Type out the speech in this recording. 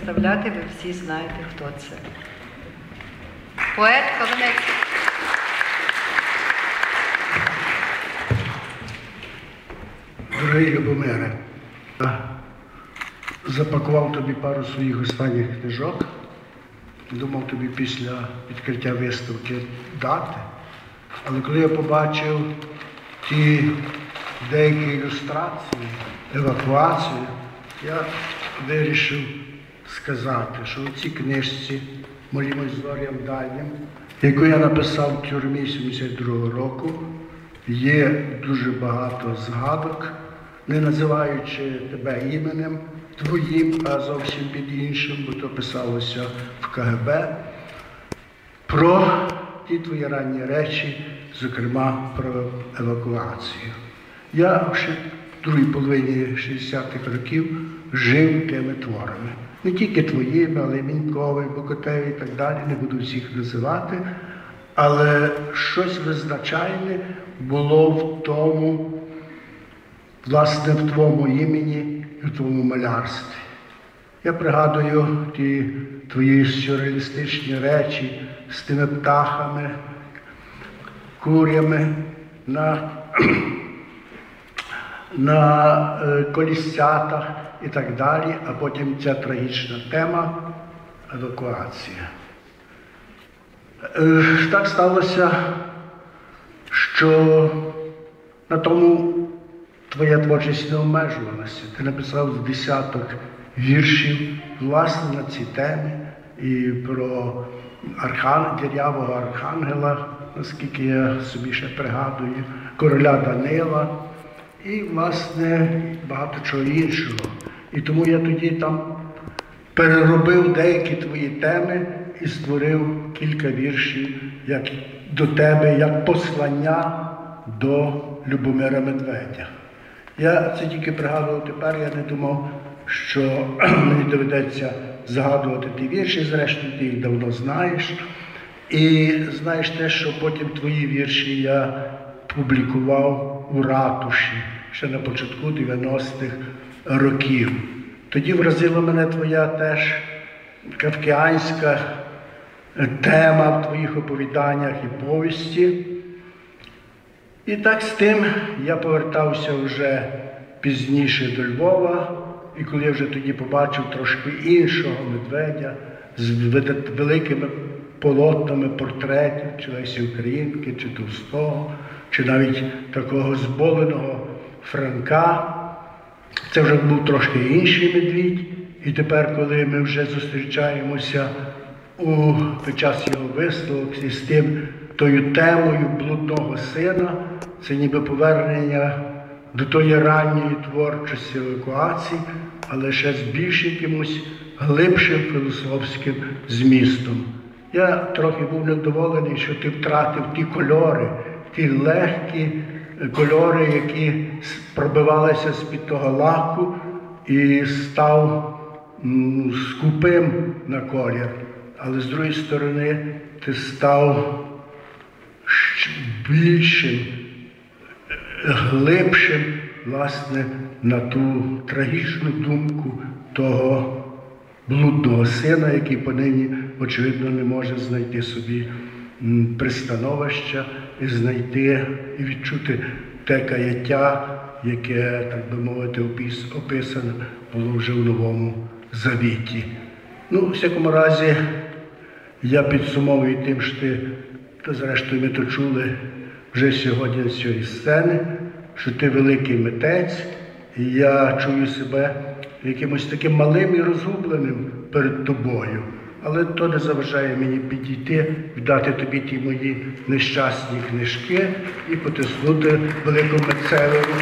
представляти, ви всі знаєте, хто це. Поет Колонецький. Дорогий Любомире, запакував тобі пару своїх останніх книжок. Думав тобі після відкриття виставки дати. Але коли я побачив ті деякі ілюстрації, евакуацію, я вирішив сказати, що у цій книжці «Молімось зорям дальнім, яку я написав в тюрмі 72-го року, є дуже багато згадок, не називаючи тебе іменем твоїм, а зовсім під іншим, бо то писалося в КГБ, про ті твої ранні речі, зокрема про евакуацію. Я ще в другій половині 60-х років жив тими творами. Не тільки твоїми, але й Міньковий, Бокотеві і так далі, не буду всіх називати. Але щось визначальне було в тому, власне, в твоєму імені і в твоєму малярстві. Я пригадую ті твої сюрреалістичні речі з тими птахами, курями на, на е, колісцятах і так далі, а потім ця трагічна тема евакуація. Е, Так сталося, що на тому твоя творчість не обмежувалася. Ти написав десяток віршів власне на ці теми і про архан, дірявого архангела, наскільки я собі ще пригадую, короля Данила і, власне, багато чого іншого. І тому я тоді там переробив деякі твої теми і створив кілька віршів як до тебе, як послання до Любомира Медведя. Я це тільки пригадував тепер, я не думав, що мені доведеться згадувати ті вірші, зрештою, ти їх давно знаєш. І знаєш те, що потім твої вірші я публікував у ратуші ще на початку 90-х років. Тоді вразила мене твоя теж кавкіанська тема в твоїх оповіданнях і повісті. І так з тим я повертався вже пізніше до Львова, і коли я вже тоді побачив трошки іншого медведя з великими полотнами портретів, чи Лесі Українки, чи Товстого, чи навіть такого зболеного Франка, це вже був трошки інший медвідь. І тепер, коли ми вже зустрічаємося у під час його виставок із тим, тою темою блудного сина, це ніби повернення до тої ранньої творчості евакуації, але ще з більш якимось глибшим філософським змістом. Я трохи був невдоволений, що ти втратив ті кольори, ті легкі кольори, які пробивалися з-під того лаку і став скупим на колір. Але з другої сторони ти став більшим, е, глибшим, власне, на ту трагічну думку того блудного сина, який понині, очевидно, не може знайти собі пристановища знайти і відчути те каяття, яке, так би мовити, описано було вже в Новому Завіті. Ну, у всякому разі, я підсумовую тим, що ти, та зрештою ми то чули вже сьогодні з цієї сцени, що ти великий митець, і я чую себе якимось таким малим і розгубленим перед тобою. Але то не заважає мені підійти, віддати тобі ті мої нещасні книжки і потиснути великому митцевому